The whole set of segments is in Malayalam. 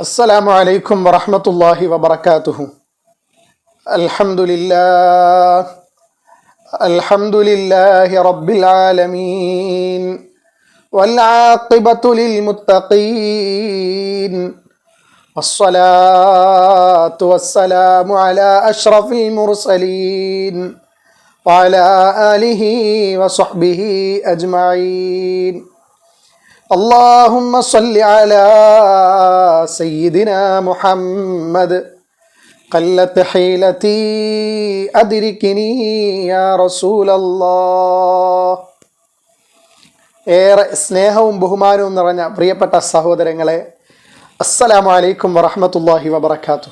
السلام عليكم ورحمة الله وبركاته. الحمد لله. الحمد لله رب العالمين. والعاقبة للمتقين. والصلاة والسلام على أشرف المرسلين. وعلى آله وصحبه أجمعين. اللهم صل على سيدنا محمد قلت حيلتي أدركني يا رسول الله ഏറെ സ്നേഹവും ബഹുമാനവും നിറഞ്ഞ പ്രിയപ്പെട്ട സഹോദരങ്ങളെ അസ്സലാമു അലൈക്കും വറഹമത്തല്ലാഹി വബർക്കാത്തു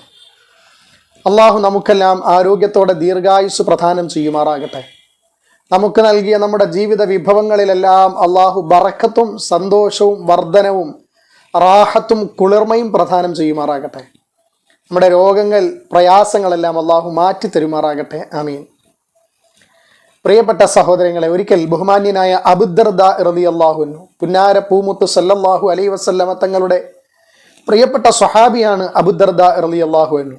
അള്ളാഹു നമുക്കെല്ലാം ആരോഗ്യത്തോടെ ദീർഘായുസ് പ്രദാനം ചെയ്യുമാറാകട്ടെ നമുക്ക് നൽകിയ നമ്മുടെ ജീവിത വിഭവങ്ങളിലെല്ലാം അള്ളാഹു ബറക്കത്തും സന്തോഷവും വർധനവും റാഹത്തും കുളിർമയും പ്രദാനം ചെയ്യുമാറാകട്ടെ. നമ്മുടെ രോഗങ്ങൾ പ്രയാസങ്ങളെല്ലാം അള്ളാഹു മാറ്റി തരുമാറാകട്ടെ. ആമീൻ. പ്രിയപ്പെട്ട സഹോദരങ്ങളെ ഒരിക്കൽ ബഹുമാന്യനായ അബുദർദ റതി അള്ളാഹുന്നു പുന്നാര പൂമുത്ത് സല്ലല്ലാഹു അലൈ വസല്ലമ തങ്ങളുടെ പ്രിയപ്പെട്ട സ്വഹാബിയാണ് അബുദർദ റതി അള്ളാഹുന്നു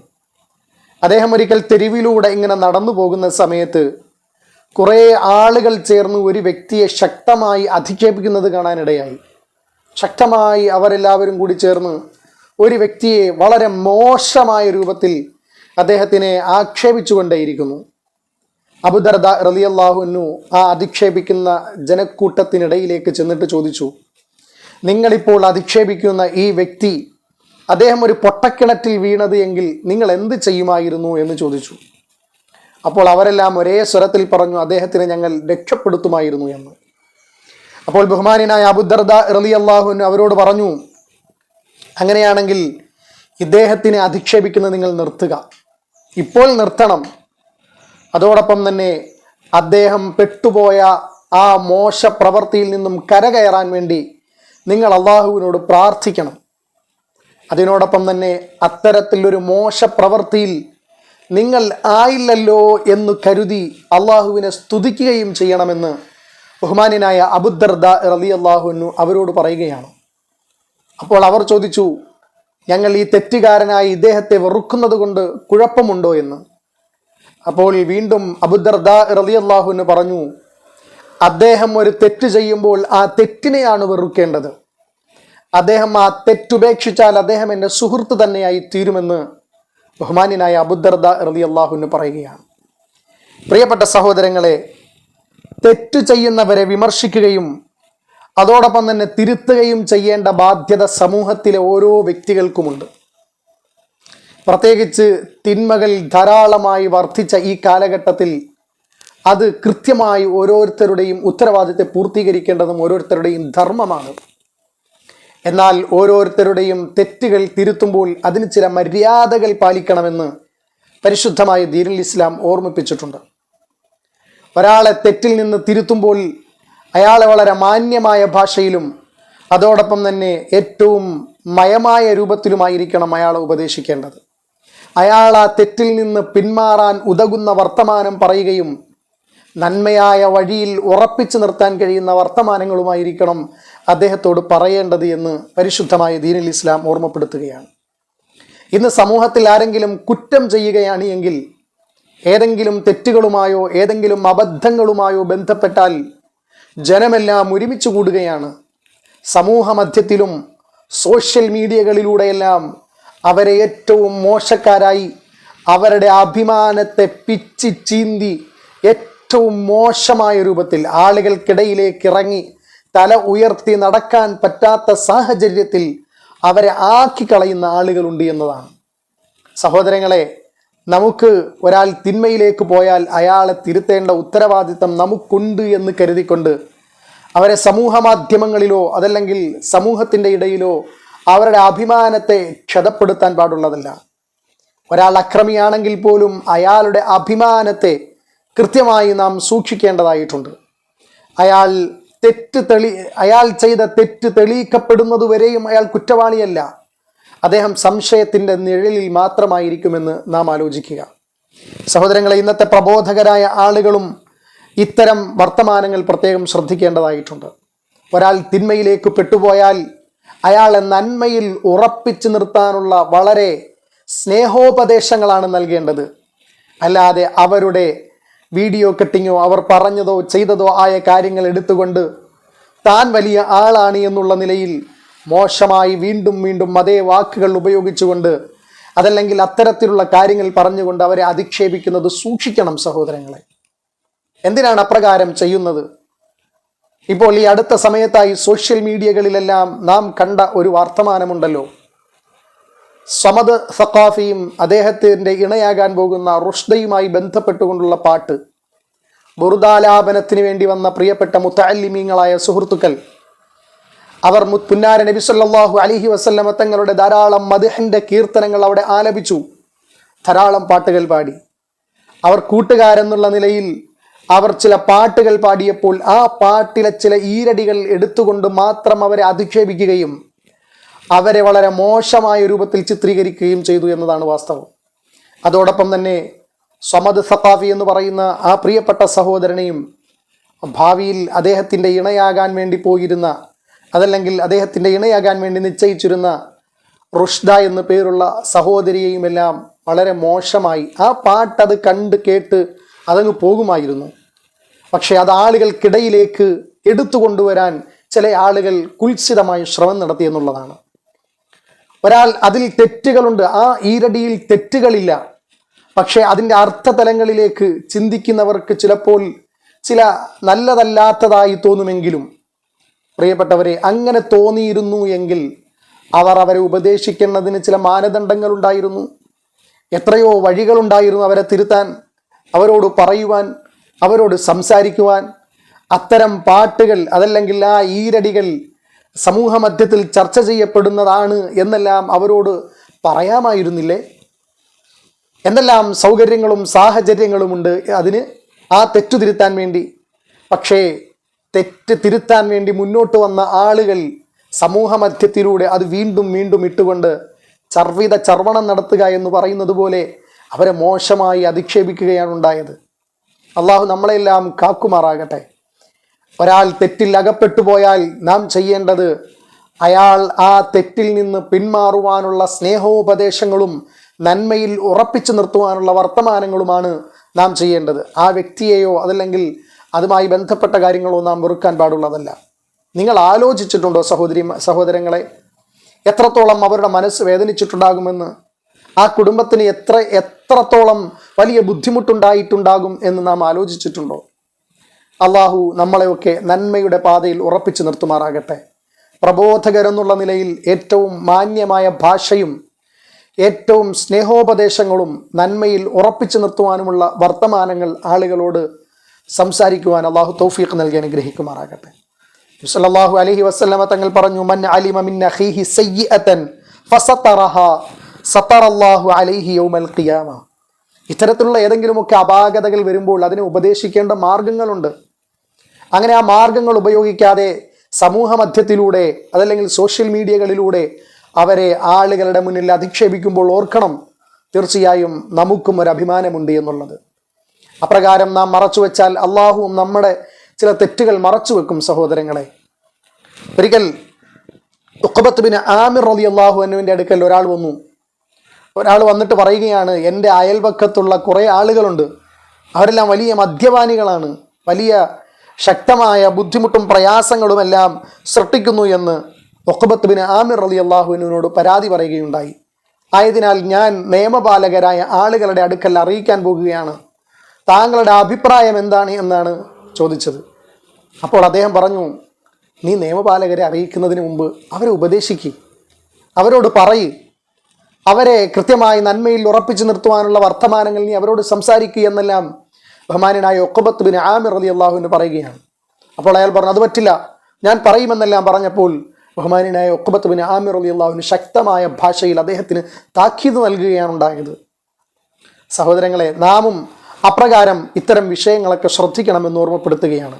അദ്ദേഹം ഒരിക്കൽ തെരുവിലൂടെ ഇങ്ങനെ നടന്നു പോകുന്ന സമയത്ത് കുറേ ആളുകൾ ചേർന്ന് ഒരു വ്യക്തിയെ ശക്തമായി അധിക്ഷേപിക്കുന്നത് കാണാനിടയായി. ശക്തമായി അവരെല്ലാവരും കൂടി ചേർന്ന് ഒരു വ്യക്തിയെ വളരെ മോശമായ രൂപത്തിൽ അദ്ദേഹത്തിനെ ആക്ഷേപിച്ചുകൊണ്ടേയിരിക്കുന്നു. അബുദർദ റലിയല്ലാഹുനു ആ അധിക്ഷേപിക്കുന്ന ജനക്കൂട്ടത്തിനിടയിലേക്ക് ചെന്നിട്ട് ചോദിച്ചു നിങ്ങളിപ്പോൾ അധിക്ഷേപിക്കുന്ന ഈ വ്യക്തി അദ്ദേഹം ഒരു പൊട്ടക്കിണറ്റിൽ വീണത് എങ്കിൽ നിങ്ങൾ എന്ത് ചെയ്യുമായിരുന്നു? എന്ന് ചോദിച്ചു. അപ്പോൾ അവരെല്ലാം ഒരേ സ്വരത്തിൽ പറഞ്ഞു അദ്ദേഹത്തിനെ ഞങ്ങൾ രക്ഷപ്പെടുത്തുമായിരുന്നു എന്ന്. അപ്പോൾ ബഹുമാനായ അബുദർദ റലി അള്ളാഹുവിന് അവരോട് പറഞ്ഞു അങ്ങനെയാണെങ്കിൽ ഇദ്ദേഹത്തിനെ അധിക്ഷേപിക്കുന്നത് നിങ്ങൾ നിർത്തുക. ഇപ്പോൾ നിർത്തണം. അതോടൊപ്പം തന്നെ അദ്ദേഹം പെട്ടുപോയ ആ മോശ പ്രവൃത്തിയിൽ നിന്നും കരകയറാൻ വേണ്ടി നിങ്ങൾ അള്ളാഹുവിനോട് പ്രാർത്ഥിക്കണം. അതിനോടൊപ്പം തന്നെ അത്തരത്തിലൊരു മോശ പ്രവൃത്തിയിൽ നിങ്ങൾ ആയില്ലല്ലോ എന്ന് കരുതി അള്ളാഹുവിനെ സ്തുതിക്കുകയും ചെയ്യണമെന്ന് ബഹുമാന്യനായ അബുദർദ റലി അള്ളാഹുവിനു അവരോട് പറയുകയാണ്. അപ്പോൾ അവർ ചോദിച്ചു ഞങ്ങൾ ഈ തെറ്റുകാരനായി ഇദ്ദേഹത്തെ വെറുക്കുന്നത് കൊണ്ട് കുഴപ്പമുണ്ടോ എന്ന്? അപ്പോൾ വീണ്ടും അബുദർദ റലി അള്ളാഹുനു പറഞ്ഞു അദ്ദേഹം ഒരു തെറ്റ് ചെയ്യുമ്പോൾ ആ തെറ്റിനെയാണ് വെറുക്കേണ്ടത്. അദ്ദേഹം ആ തെറ്റുപേക്ഷിച്ചാൽ അദ്ദേഹം എന്റെ സുഹൃത്ത് തന്നെയായി തീരുമെന്ന് ബഹുമാന്യനായ അബുദർദ റലി അള്ളാഹുവിന് പറയുകയാണ്. പ്രിയപ്പെട്ട സഹോദരങ്ങളെ തെറ്റു ചെയ്യുന്നവരെ വിമർശിക്കുകയും അതോടൊപ്പം തന്നെ തിരുത്തുകയും ചെയ്യേണ്ട ബാധ്യത സമൂഹത്തിലെ ഓരോ വ്യക്തികൾക്കുമുണ്ട്. പ്രത്യേകിച്ച് തിന്മകൾ ധാരാളമായി വർദ്ധിച്ച ഈ കാലഘട്ടത്തിൽ അത് കൃത്യമായി ഓരോരുത്തരുടെയും ഉത്തരവാദിത്തെ പൂർത്തീകരിക്കേണ്ടതും ഓരോരുത്തരുടെയും ധർമ്മമാണ്. എന്നാൽ ഓരോരുത്തരുടെയും തെറ്റുകൾ തിരുത്തുമ്പോൾ അതിന് ചില മര്യാദകൾ പാലിക്കണമെന്ന് പരിശുദ്ധമായ ദീനുൽ ഇസ്ലാം ഓർമ്മിപ്പിച്ചിട്ടുണ്ട്. ഒരാളെ തെറ്റിൽ നിന്ന് തിരുത്തുമ്പോൾ അയാളെ വളരെ മാന്യമായ ഭാഷയിലും അതോടൊപ്പം തന്നെ ഏറ്റവും മയമായ രൂപത്തിലുമായിരിക്കണം അയാളെ ഉപദേശിക്കേണ്ടത്. അയാൾ ആ തെറ്റിൽ നിന്ന് പിന്മാറാൻ ഉതകുന്ന വർത്തമാനം പറയുകയും നന്മയായ വഴിയിൽ ഉറപ്പിച്ചു നിർത്താൻ കഴിയുന്ന വർത്തമാനങ്ങളുമായിരിക്കണം അദ്ദേഹത്തോട് പറയേണ്ടത് എന്ന് പരിശുദ്ധമായ ദീനുൽ ഇസ്ലാം ഓർമ്മപ്പെടുത്തുകയാണ്. ഇന്ന് സമൂഹത്തിൽ ആരെങ്കിലും കുറ്റം ചെയ്യുകയാണ് എങ്കിൽ ഏതെങ്കിലും തെറ്റുകളുമായോ ഏതെങ്കിലും അബദ്ധങ്ങളുമായോ ബന്ധപ്പെട്ടാൽ ജനമെല്ലാം ഒരുമിച്ച് കൂടുകയാണ്. സമൂഹ മധ്യത്തിലും സോഷ്യൽ മീഡിയകളിലൂടെയെല്ലാം അവരെ ഏറ്റവും മോശക്കാരായി അവരുടെ അഭിമാനത്തെ പിച്ചി ചീന്തി ഏറ്റവും മോശമായ രൂപത്തിൽ ആളുകൾക്കിടയിലേക്ക് ഇറങ്ങി തല ഉയർത്തി നടക്കാൻ പറ്റാത്ത സാഹചര്യത്തിൽ അവരെ ആക്കി കളയുന്ന ആളുകളുണ്ട് എന്നതാണ്. സഹോദരങ്ങളെ നമുക്ക് ഒരാൾ തിന്മയിലേക്ക് പോയാൽ അയാളെ തിരുത്തേണ്ട ഉത്തരവാദിത്തം നമുക്കുണ്ട് എന്ന് കരുതിക്കൊണ്ട് അവരെ സമൂഹ മാധ്യമങ്ങളിലോ അതല്ലെങ്കിൽ സമൂഹത്തിന്റെ ഇടയിലോ അവരുടെ അഭിമാനത്തെ ക്ഷതപ്പെടുത്താൻ പാടുള്ളതല്ല. ഒരാൾ അക്രമിയാണെങ്കിൽ പോലും അയാളുടെ അഭിമാനത്തെ കൃത്യമായി നാം സൂക്ഷിക്കേണ്ടതായിട്ടുണ്ട്. അയാൾ തെറ്റ് തെളി അയാൾ ചെയ്ത തെറ്റ് തെളിയിക്കപ്പെടുന്നതുവരെയും അയാൾ കുറ്റവാളിയല്ല. അദ്ദേഹം സംശയത്തിന്റെ നിഴലിൽ മാത്രമായിരിക്കുമെന്ന് നാം ആലോചിക്കുക. സഹോദരങ്ങളെ ഇന്നത്തെ പ്രബോധകരായ ആളുകളും ഇത്തരം വർത്തമാനങ്ങൾ പ്രത്യേകം ശ്രദ്ധിക്കേണ്ടതായിട്ടുണ്ട്. ഒരാൾ തിന്മയിലേക്ക് പെട്ടുപോയാൽ അയാളെ നന്മയിൽ ഉറപ്പിച്ചു നിർത്താനുള്ള വളരെ സ്നേഹോപദേശങ്ങളാണ് നൽകേണ്ടത്. അല്ലാതെ അവരുടെ വീഡിയോ കട്ടിങ്ങോ അവർ പറഞ്ഞതോ ചെയ്തതോ ആയ കാര്യങ്ങൾ എടുത്തുകൊണ്ട് താൻ വലിയ ആളാണ് എന്നുള്ള നിലയിൽ മോശമായി വീണ്ടും വീണ്ടും അതേ വാക്കുകൾ ഉപയോഗിച്ചുകൊണ്ട് അതല്ലെങ്കിൽ അത്തരത്തിലുള്ള കാര്യങ്ങൾ പറഞ്ഞുകൊണ്ട് അവരെ അധിക്ഷേപിക്കുന്നത് സൂക്ഷിക്കണം സഹോദരങ്ങളെ. എന്തിനാണ് അപ്രകാരം ചെയ്യുന്നത്? ഇപ്പോൾ ഈ അടുത്ത സമയത്തായി സോഷ്യൽ മീഡിയകളിലെല്ലാം നാം കണ്ട ഒരു വർത്തമാനമുണ്ടല്ലോ. സമദ് സഖാഫിയും അദ്ദേഹത്തിന്റെ ഇണയാകാൻ പോകുന്ന റുഷ്ദയുമായി ബന്ധപ്പെട്ടുകൊണ്ടുള്ള പാട്ട്. ബുറുദാലാപനത്തിന് വേണ്ടി വന്ന പ്രിയപ്പെട്ട മുത്തല്ലിമീങ്ങളായ സുഹൃത്തുക്കൾ അവർ പുന്നാര നബി സല്ലല്ലാഹു അലിഹി വസല്ലമ തങ്ങളുടെ ധാരാളം മദ്ഹിന്റെ കീർത്തനങ്ങൾ അവിടെ ആലപിച്ചു. ധാരാളം പാട്ടുകൾ പാടി. അവർ കൂട്ടുകാരെന്നുള്ള നിലയിൽ അവർ ചില പാട്ടുകൾ പാടിയപ്പോൾ ആ പാട്ടിലെ ചില ഈരടികൾ എടുത്തുകൊണ്ട് മാത്രം അവരെ അധിക്ഷേപിക്കുകയും അവരെ വളരെ മോശമായ രൂപത്തിൽ ചിത്രീകരിക്കുകയും ചെയ്തു എന്നതാണ് വാസ്തവം. അതോടൊപ്പം തന്നെ സമദ് സഖാഫി എന്ന് പറയുന്ന ആ പ്രിയപ്പെട്ട സഹോദരനെയും ഭാവിയിൽ അദ്ദേഹത്തിന്റെ ഇണയാകാൻ വേണ്ടി പോയിരുന്ന അതല്ലെങ്കിൽ അദ്ദേഹത്തിന്റെ ഇണയാകാൻ വേണ്ടി നിശ്ചയിച്ചിരുന്ന റുഷ്ദ എന്ന് പേരുള്ള സഹോദരിയെയും എല്ലാം വളരെ മോശമായി ആ പാട്ട് അത് കണ്ട് കേട്ട് അതങ്ങ് പോകുമായിരുന്നു. പക്ഷേ അത് ആളുകൾക്കിടയിലേക്ക് എടുത്തു കൊണ്ടുവരാൻ ചില ആളുകൾ കുൽസിതമായി ശ്രമം നടത്തി എന്നുള്ളതാണ്. ഒരാൾ അതിൽ തെറ്റുകളുണ്ട് ആ ഈരടിയിൽ തെറ്റുകളില്ല. പക്ഷേ അതിന്റെ അർത്ഥതലങ്ങളിലേക്ക് ചിന്തിക്കുന്നവർക്ക് ചിലപ്പോൾ ചില നല്ലതല്ലാത്തതായി തോന്നുമെങ്കിലും പ്രിയപ്പെട്ടവരെ അങ്ങനെ തോന്നിയിരുന്നു എങ്കിൽ അവർ അവരെ ഉപദേശിക്കുന്നതിന് ചില മാനദണ്ഡങ്ങൾ ഉണ്ടായിരുന്നു. എത്രയോ വഴികളുണ്ടായിരുന്നു അവരെ തിരുത്താൻ അവരോട് പറയുവാൻ അവരോട് സംസാരിക്കുവാൻ. അത്തരം പാട്ടുകൾ അതല്ലെങ്കിൽ ആ ഈരടികൾ സമൂഹ മധ്യത്തിൽ ചർച്ച ചെയ്യപ്പെടുന്നതാണ് എന്നെല്ലാം അവരോട് പറയാമായിരുന്നില്ലേ? എന്തെല്ലാം സൗകര്യങ്ങളും സാഹചര്യങ്ങളുമുണ്ട് അതിന് ആ തെറ്റു തിരുത്താൻ വേണ്ടി? പക്ഷേ തെറ്റ് തിരുത്താൻ വേണ്ടി മുന്നോട്ട് വന്ന ആളുകൾ സമൂഹ മധ്യത്തിലൂടെ അത് വീണ്ടും വീണ്ടും ഇട്ടുകൊണ്ട് ചർവിത ചർവണം നടത്തുക എന്ന് പറയുന്നത് പോലെ അവരെ മോശമായി അധിക്ഷേപിക്കുകയാണ് ഉണ്ടായത്. അള്ളാഹു നമ്മളെല്ലാം കാക്കുമാറാകട്ടെ. ഒരാൾ തെറ്റിൽ അകപ്പെട്ടു പോയാൽ നാം ചെയ്യേണ്ടത് അയാൾ ആ തെറ്റിൽ നിന്ന് പിന്മാറുവാനുള്ള സ്നേഹോപദേശങ്ങളും നന്മയിൽ ഉറപ്പിച്ചു നിർത്തുവാനുള്ള വർത്തമാനങ്ങളുമാണ് നാം ചെയ്യേണ്ടത്. ആ വ്യക്തിയെയോ അതല്ലെങ്കിൽ അതുമായി ബന്ധപ്പെട്ട കാര്യങ്ങളോ നാം വെറുക്കാൻ പാടുള്ളതല്ല. നിങ്ങൾ ആലോചിച്ചിട്ടുണ്ടോ സഹോദരി സഹോദരങ്ങളെ? എത്രത്തോളം അവരുടെ മനസ്സ് വേദനിച്ചിട്ടുണ്ടാകുമെന്ന്? ആ കുടുംബത്തിന് എത്ര എത്രത്തോളം വലിയ ബുദ്ധിമുട്ടുണ്ടായിട്ടുണ്ടാകും എന്ന് നാം ആലോചിച്ചിട്ടുണ്ടോ? അള്ളാഹു നമ്മളെയൊക്കെ നന്മയുടെ പാതയിൽ ഉറപ്പിച്ചു നിർത്തുമാറാകട്ടെ. പ്രബോധകരെന്നുള്ള നിലയിൽ ഏറ്റവും മാന്യമായ ഭാഷയും ഏറ്റവും സ്നേഹോപദേശങ്ങളും നന്മയിൽ ഉറപ്പിച്ചു നിർത്തുവാനുമുള്ള വർത്തമാനങ്ങൾ ആളുകളോട് സംസാരിക്കുവാൻ അള്ളാഹു തൗഫീഖ് നൽകി അനുഗ്രഹിക്കുമാറാകട്ടെ. സല്ലല്ലാഹു അലൈഹി വസല്ലമ തങ്ങൾ പറഞ്ഞു മൻ അലിമ സയ്യിഅതൻ ഇത്തരത്തിലുള്ള ഏതെങ്കിലുമൊക്കെ അപാകതകൾ വരുമ്പോൾ അതിനെ ഉപദേശിക്കേണ്ട മാർഗങ്ങളുണ്ട്. അങ്ങനെ ആ മാർഗങ്ങൾ ഉപയോഗിക്കാതെ സമൂഹ മധ്യത്തിലൂടെ അതല്ലെങ്കിൽ സോഷ്യൽ മീഡിയകളിലൂടെ അവരെ ആളുകളുടെ മുന്നിൽ അധിക്ഷേപിക്കുമ്പോൾ ഓർക്കണം തീർച്ചയായും നമുക്കും ഒരു അഭിമാനമുണ്ട് എന്നുള്ളത്. അപ്രകാരം നാം മറച്ചു വെച്ചാൽ അള്ളാഹുവും നമ്മുടെ ചില തെറ്റുകൾ മറച്ചു വെക്കും സഹോദരങ്ങളെ. ഒരിക്കൽ ഉഖബത്ത് ബിൻ ആമിർ റലി അള്ളാഹു അനുവിന്റെ അടുക്കൽ ഒരാൾ വന്നു. ഒരാൾ വന്നിട്ട് പറയുകയാണ് എന്റെ അയൽപക്കത്തുള്ള കുറേ ആളുകളുണ്ട്. അവരെല്ലാം വലിയ മദ്യപാനികളാണ്. വലിയ ശക്തമായ ബുദ്ധിമുട്ടും പ്രയാസങ്ങളുമെല്ലാം സൃഷ്ടിക്കുന്നു എന്ന് ഒക്കബത്തുബിന് ആമിർ അലി അള്ളാഹുവിനോട് പരാതി പറയുകയുണ്ടായി. ആയതിനാൽ ഞാൻ നിയമപാലകരായ ആളുകളുടെ അടുക്കൽ അറിയിക്കാൻ പോകുകയാണ്. താങ്കളുടെ അഭിപ്രായം എന്താണ് എന്നാണ് ചോദിച്ചത്. അപ്പോൾ അദ്ദേഹം പറഞ്ഞു നീ നിയമപാലകരെ അറിയിക്കുന്നതിന് മുമ്പ് അവരെ ഉപദേശിക്കുക അവരോട് പറയ്. അവരെ കൃത്യമായി നന്മയിൽ ഉറപ്പിച്ചു നിർത്തുവാനുള്ള വർത്തമാനങ്ങൾ നീ അവരോട് സംസാരിക്കുക എന്നെല്ലാം ബഹുമാനായ ഒക്കബത്ത് ബിൻ ആമിർ അലി അള്ളാഹുവിന് പറയുകയാണ്. അപ്പോൾ അയാൾ പറഞ്ഞു അത് പറ്റില്ല. ഞാൻ പറയുമെന്നെല്ലാം പറഞ്ഞപ്പോൾ ബഹുമാനായ ഒക്കബത്ത് ബിൻ ആമിർ അലി അള്ളാഹുവിന് ശക്തമായ ഭാഷയിൽ അദ്ദേഹത്തിന് താക്കീത് നൽകുകയാണ് ഉണ്ടായത്. സഹോദരങ്ങളെ നാമും അപ്രകാരം ഇത്തരം വിഷയങ്ങളൊക്കെ ശ്രദ്ധിക്കണമെന്ന് ഓർമ്മപ്പെടുത്തുകയാണ്.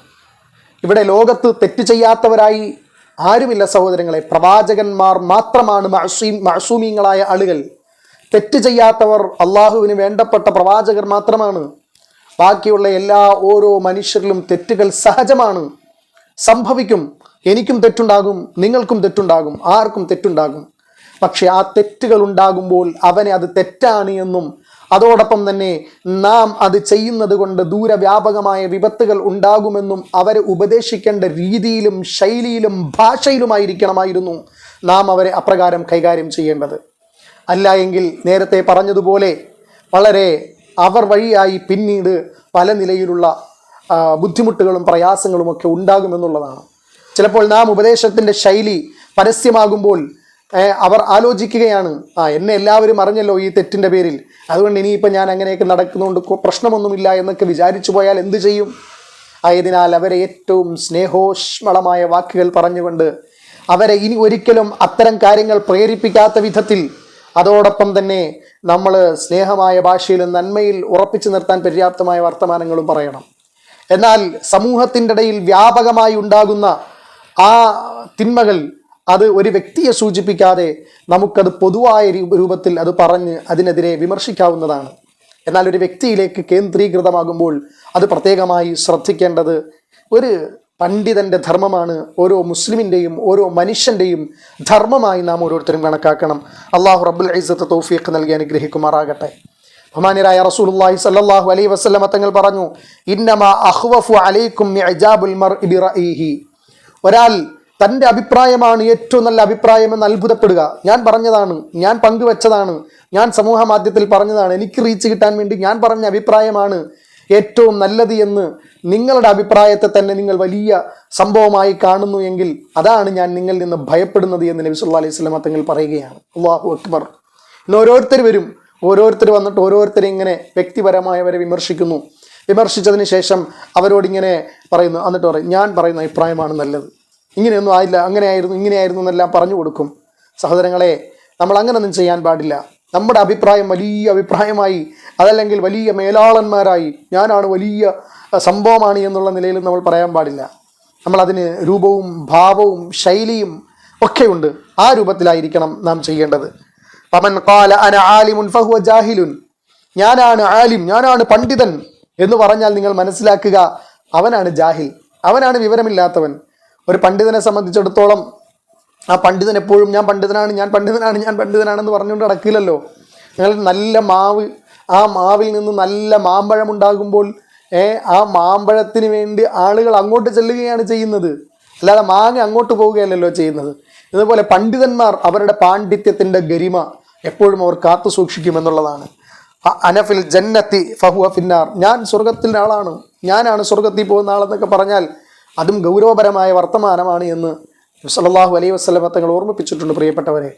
ഇവിടെ ലോകത്ത് തെറ്റ് ചെയ്യാത്തവരായി ആരുമില്ല സഹോദരങ്ങളെ. പ്രവാചകന്മാർ മാത്രമാണ് മഹസൂം മഅസൂമീങ്ങളായ ആളുകൾ. തെറ്റ് ചെയ്യാത്തവർ അള്ളാഹുവിന് വേണ്ടപ്പെട്ട പ്രവാചകർ മാത്രമാണ്. ബാക്കിയുള്ള എല്ലാ ഓരോ മനുഷ്യരിലും തെറ്റുകൾ സഹജമാണ്. സംഭവിക്കും. എനിക്കും തെറ്റുണ്ടാകും. നിങ്ങൾക്കും തെറ്റുണ്ടാകും. ആർക്കും തെറ്റുണ്ടാകും. പക്ഷെ ആ തെറ്റുകൾ ഉണ്ടാകുമ്പോൾ അവനെ അത് തെറ്റാണ് എന്നും അതോടൊപ്പം തന്നെ നാം അത് ചെയ്യുന്നത് കൊണ്ട് ദൂരവ്യാപകമായ വിപത്തുകൾ ഉണ്ടാകുമെന്നും അവരെ ഉപദേശിക്കേണ്ട രീതിയിലും ശൈലിയിലും ഭാഷയിലുമായിരിക്കണമായിരുന്നു നാം അവരെ അപ്രകാരം കൈകാര്യം ചെയ്യേണ്ടത്. അല്ല എങ്കിൽ നേരത്തെ പറഞ്ഞതുപോലെ വളരെ അവർ വഴിയായി പിന്നീട് പല നിലയിലുള്ള ബുദ്ധിമുട്ടുകളും പ്രയാസങ്ങളും ഒക്കെ ഉണ്ടാകുമെന്നുള്ളതാണ്. ചിലപ്പോൾ നാം ഉപദേശത്തിന്റെ ശൈലി പരസ്യമാകുമ്പോൾ അവർ ആലോചിക്കുകയാണ് ആ എന്നെ എല്ലാവരും അറിഞ്ഞല്ലോ ഈ തെറ്റിന്റെ പേരിൽ. അതുകൊണ്ട് ഇനിയിപ്പോൾ ഞാൻ അങ്ങനെയൊക്കെ നടക്കുന്നതുകൊണ്ട് പ്രശ്നമൊന്നുമില്ല എന്നൊക്കെ വിചാരിച്ചു പോയാൽ എന്തു ചെയ്യും? ആയതിനാൽ അവരെ ഏറ്റവും സ്നേഹോഷ്മളമായ വാക്കുകൾ പറഞ്ഞുകൊണ്ട് അവരെ ഇനി ഒരിക്കലും അത്തരം കാര്യങ്ങൾ പ്രേരിപ്പിക്കാത്ത വിധത്തിൽ അതോടൊപ്പം തന്നെ നമ്മൾ സ്നേഹമായ ഭാഷയിൽ നന്മയിൽ ഉറപ്പിച്ചു നിർത്താൻ പര്യാപ്തമായ വർത്തമാനങ്ങളും പറയണം. എന്നാൽ സമൂഹത്തിന്റെ ഇടയിൽ വ്യാപകമായി ഉണ്ടാകുന്ന ആ തിന്മകൾ അത് ഒരു വ്യക്തിയെ സൂചിപ്പിക്കാതെ നമുക്കത് പൊതുവായ രൂപത്തിൽ അത് പറഞ്ഞ് അതിനെതിരെ വിമർശിക്കാവുന്നതാണ്. എന്നാൽ ഒരു വ്യക്തിയിലേക്ക് കേന്ദ്രീകൃതമാകുമ്പോൾ അത് പ്രത്യേകമായി ശ്രദ്ധിക്കേണ്ടത് ഒരു പണ്ഡിതന്റെ ധർമ്മമാണ് ഓരോ മുസ്ലിമിന്റെയും ഓരോ മനുഷ്യന്റെയും ധർമ്മമായി നാം ഓരോരുത്തരും കണക്കാക്കണം. അള്ളാഹു റബ്ബുൽ ഐസത്ത് തൗഫീഖ് നൽകി അനുഗ്രഹിക്കുമാറാകട്ടെ. ബഹുമാനിയരായ റസൂലുള്ളാഹി സല്ലല്ലാഹു അലൈഹി വസല്ലമ തങ്ങൾ പറഞ്ഞു ഇന്നമാ അഖ്വഫു അലൈക്കും മിഅജാബുൽ മർഇ ബിറഈഹി. ഒരാൾ തന്റെ അഭിപ്രായമാണ് ഏറ്റവും നല്ല അഭിപ്രായം എന്ന് അത്ഭുതപ്പെടുക. ഞാൻ പറഞ്ഞതാണ് ഞാൻ പങ്കുവച്ചതാണ് ഞാൻ സമൂഹ മാധ്യമത്തിൽ പറഞ്ഞതാണ് എനിക്ക് റീച്ച് കിട്ടാൻ വേണ്ടി ഞാൻ പറഞ്ഞ അഭിപ്രായമാണ്. ഏറ്റവും നല്ലത് എന്ന് നിങ്ങളുടെ അഭിപ്രായത്തെ തന്നെ നിങ്ങൾ വലിയ സംഭവമായി കാണുന്നു എങ്കിൽ അതാണ് ഞാൻ നിങ്ങളിൽ നിന്ന് ഭയപ്പെടുന്നത് എന്ന് നബി സല്ലല്ലാഹു അലൈഹി സ്വലാമ തങ്ങൾ പറയുകയാണ്. അള്ളാഹു അക്ബർ. ഇന്ന് ഓരോരുത്തർ വരും. ഓരോരുത്തർ വന്നിട്ട് ഓരോരുത്തരെ ഇങ്ങനെ വ്യക്തിപരമായവരെ വിമർശിക്കുന്നു. വിമർശിച്ചതിന് ശേഷം അവരോടിങ്ങനെ പറയുന്നു. എന്നിട്ട് പറയും ഞാൻ പറയുന്ന അഭിപ്രായമാണ് നല്ലത്. ഇങ്ങനെയൊന്നും ആയില്ല. അങ്ങനെയായിരുന്നു ഇങ്ങനെയായിരുന്നു എന്നെല്ലാം പറഞ്ഞു കൊടുക്കും. സഹോദരങ്ങളെ നമ്മൾ അങ്ങനൊന്നും ചെയ്യാൻ പാടില്ല. നമ്മുടെ അഭിപ്രായം വലിയ അഭിപ്രായമായി അതല്ലെങ്കിൽ വലിയ മേലാളന്മാരായി. ഞാനാണ് വലിയ സംഭവമാണ് എന്നുള്ള നിലയിൽ നമ്മൾ പറയാൻ പാടില്ല. നമ്മളതിന് രൂപവും ഭാവവും ശൈലിയും ഒക്കെയുണ്ട് ആ രൂപത്തിലായിരിക്കണം നാം ചെയ്യേണ്ടത്. പമൻ കാല അന ആലിമുൻ ഫഹുവ ജാഹിലുൻ. ഞാനാണ് ആലിം ഞാനാണ് പണ്ഡിതൻ എന്ന് പറഞ്ഞാൽ നിങ്ങൾ മനസ്സിലാക്കുക അവനാണ് ജാഹിൽ അവനാണ് വിവരമില്ലാത്തവൻ. ഒരു പണ്ഡിതനെ സംബന്ധിച്ചിടത്തോളം ആ പണ്ഡിതൻ എപ്പോഴും ഞാൻ പണ്ഡിതനാണ് ഞാൻ പണ്ഡിതനാണ് ഞാൻ പണ്ഡിതനാണെന്ന് പറഞ്ഞുകൊണ്ട് നടക്കില്ലല്ലോ. നിങ്ങൾ നല്ല മാവ് ആ മാവിൽ നിന്ന് നല്ല മാമ്പഴം ഉണ്ടാകുമ്പോൾ ആ മാമ്പഴത്തിന് വേണ്ടി ആളുകൾ അങ്ങോട്ട് ചെല്ലുകയാണ് ചെയ്യുന്നത്. അല്ലാതെ മാങ്ങ അങ്ങോട്ട് പോവുകയല്ലല്ലോ ചെയ്യുന്നത്. ഇതുപോലെ പണ്ഡിതന്മാർ അവരുടെ പാണ്ഡിത്യത്തിന്റെ ഗരിമ എപ്പോഴും അവർ കാത്തു സൂക്ഷിക്കുമെന്നുള്ളതാണ് അനഫിൽ ജന്നത്തി ഫഹുവ ഫിന്നാർ. ഞാൻ സ്വർഗത്തിന്റെ ആളാണ്. ഞാനാണ് സ്വർഗത്തിൽ പോകുന്ന ആളെന്നൊക്കെ പറഞ്ഞാൽ അതും ഗൗരവപരമായ വർത്തമാനമാണ് എന്ന് സല്ലല്ലാഹു അലൈഹി വസല്ലമ തങ്ങൾ ഓർമ്മിപ്പിച്ചിട്ടുണ്ട് പ്രിയപ്പെട്ടവരെ.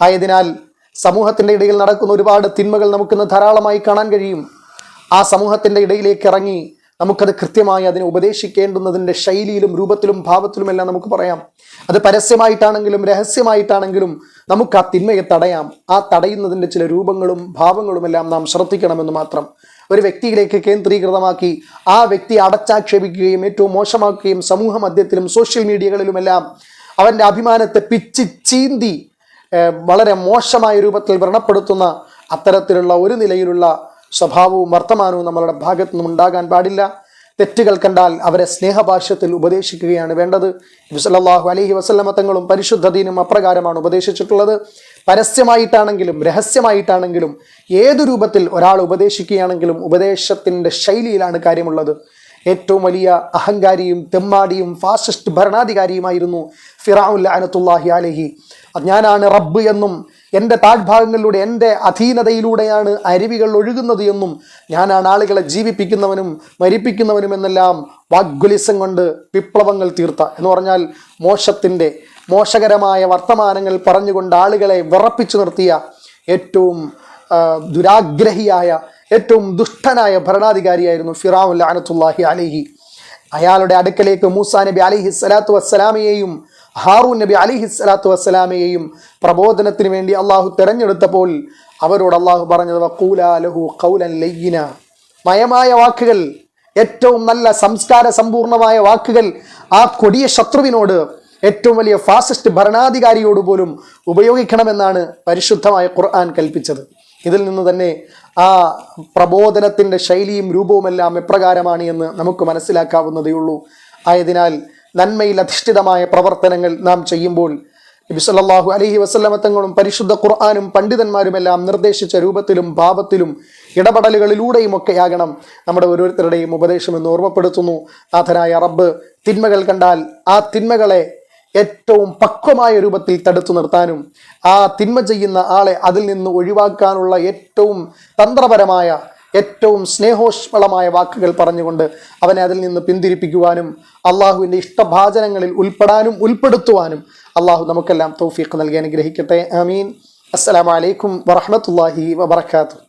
ആയതിനാൽ സമൂഹത്തിന്റെ ഇടയിൽ നടക്കുന്ന ഒരുപാട് തിന്മകൾ നമുക്കിന്ന് ധാരാളമായി കാണാൻ കഴിയും. ആ സമൂഹത്തിന്റെ ഇടയിലേക്ക് ഇറങ്ങി നമുക്കത് കൃത്യമായി അതിനെ ഉപദേശിക്കേണ്ടുന്നതിന്റെ ശൈലിയിലും രൂപത്തിലും ഭാവത്തിലുമെല്ലാം നമുക്ക് പറയാം. അത് പരസ്യമായിട്ടാണെങ്കിലും രഹസ്യമായിട്ടാണെങ്കിലും നമുക്ക് ആ തിന്മയെ തടയാം. ആ തടയുന്നതിന്റെ ചില രൂപങ്ങളും ഭാവങ്ങളുമെല്ലാം നാം ശ്രദ്ധിക്കണമെന്ന് മാത്രം. ഒരു വ്യക്തിയിലേക്ക് കേന്ദ്രീകൃതമാക്കി ആ വ്യക്തി അടച്ചാക്ഷേപിക്കുകയും ഏറ്റവും മോശമാക്കുകയും സമൂഹ മധ്യത്തിലും സോഷ്യൽ മീഡിയകളിലുമെല്ലാം അവന്റെ അഭിമാനത്തെ പിച്ചി ചീന്തി വളരെ മോശമായ രൂപത്തിൽ വ്രണപ്പെടുത്തുന്ന അത്തരത്തിലുള്ള ഒരു നിലയിലുള്ള സ്വഭാവവും വർത്തമാനവും നമ്മളുടെ ഭാഗത്തു നിന്നും ഉണ്ടാകാൻ പാടില്ല. തെറ്റുകൾ കണ്ടാൽ അവരെ സ്നേഹഭാഷ്യത്തിൽ ഉപദേശിക്കുകയാണ് വേണ്ടത്. നബി അലഹി അലൈഹി വസല്ലമ തങ്ങളും പരിശുദ്ധ ദീനും അപ്രകാരമാണ് ഉപദേശിച്ചിട്ടുള്ളത്. പരസ്യമായിട്ടാണെങ്കിലും രഹസ്യമായിട്ടാണെങ്കിലും ഏതു രൂപത്തിൽ ഒരാൾ ഉപദേശിക്കുകയാണെങ്കിലും ഉപദേശത്തിന്റെ ശൈലിയിലാണ് കാര്യമുള്ളത്. ഏറ്റവും വലിയ അഹങ്കാരിയും തെമ്മാടിയും ഫാസിസ്റ്റ് ഭരണാധികാരിയുമായിരുന്നു ഫിറാഉൽ അനത്തുല്ലാഹി അലഹി. ഞാനാണ് റബ്ബ് എന്നും എന്റെ താഴ്ഭാഗങ്ങളിലൂടെ എന്റെ അധീനതയിലൂടെയാണ് അരുവികൾ ഒഴുകുന്നത് എന്നും ഞാനാണ് ആളുകളെ ജീവിപ്പിക്കുന്നവനും മരിപ്പിക്കുന്നവനും എന്നെല്ലാം വാഗ്ഗുലിസം കൊണ്ട് വിപ്ലവങ്ങൾ തീർത്ത. എന്ന് പറഞ്ഞാൽ മോശത്തിന്റെ മോശകരമായ വർത്തമാനങ്ങൾ പറഞ്ഞുകൊണ്ട് ആളുകളെ വിറപ്പിച്ചു നിർത്തിയ ഏറ്റവും ദുരാഗ്രഹിയായ ഏറ്റവും ദുഷ്ടനായ ഭരണാധികാരിയായിരുന്നു ഫിറാവുൽ അനത്തുല്ലാഹി അലിഹി. അയാളുടെ അടുക്കലേക്ക് മൂസാ നബി അലിഹി സ്വലാത്തു വസ്സലാമയെയും ഹാറൂൻ നബി അലിഹി സ്വലാത്തു വസ്സലാമയെയും പ്രബോധനത്തിന് വേണ്ടി അള്ളാഹു തിരഞ്ഞെടുത്തപ്പോൾ അവരോട് അള്ളാഹു പറഞ്ഞത് മയമായ വാക്കുകൾ ഏറ്റവും നല്ല സംസ്കാര സമ്പൂർണമായ വാക്കുകൾ ആ കൊടിയ ശത്രുവിനോട് ഏറ്റവും വലിയ ഫാസിസ്റ്റ് ഭരണാധികാരിയോട് പോലും ഉപയോഗിക്കണമെന്നാണ് പരിശുദ്ധമായ ഖുർആൻ കൽപ്പിച്ചത്. ഇതിൽ നിന്ന് തന്നെ ആ പ്രബോധനത്തിന്റെ ശൈലിയും രൂപവുമെല്ലാം എപ്രകാരമാണ് എന്ന് നമുക്ക് മനസ്സിലാക്കാവുന്നതേയുള്ളൂ. ആയതിനാൽ നന്മയിൽ അധിഷ്ഠിതമായ പ്രവർത്തനങ്ങൾ നാം ചെയ്യുമ്പോൾ നബി സല്ലല്ലാഹു അലൈഹി തങ്ങളും പരിശുദ്ധ ഖുർആാനും പണ്ഡിതന്മാരുമെല്ലാം നിർദ്ദേശിച്ച രൂപത്തിലും ഭാവത്തിലും ഇടപെടലുകളിലൂടെയും ഒക്കെയാകണം നമ്മുടെ ഓരോരുത്തരുടെയും ഉപദേശം എന്ന് ഓർമ്മപ്പെടുത്തുന്നു. നാഥനായ റബ്ബ് തിന്മകൾ കണ്ടാൽ ആ തിന്മകളെ ഏറ്റവും പക്വമായ രൂപത്തിൽ തടുത്തു നിർത്താനും ആ തിന്മ ചെയ്യുന്ന ആളെ അതിൽ നിന്ന് ഒഴിവാക്കാനുള്ള ഏറ്റവും തന്ത്രപരമായ ഏറ്റവും സ്നേഹോഷ്മളമായ വാക്കുകൾ പറഞ്ഞുകൊണ്ട് അവനെ അതിൽ നിന്ന് പിന്തിരിപ്പിക്കുവാനും അള്ളാഹുവിന്റെ ഇഷ്ടഭാചനങ്ങളിൽ ഉൾപ്പെടാനും ഉൾപ്പെടുത്തുവാനും അള്ളാഹു നമുക്കെല്ലാം തൗഫീഖ് നൽകി അനുഗ്രഹിക്കട്ടെ. ആമീൻ. അസ്സലാമലൈക്കും വറഹമത്തല്ലാഹി വബർക്കാത്തു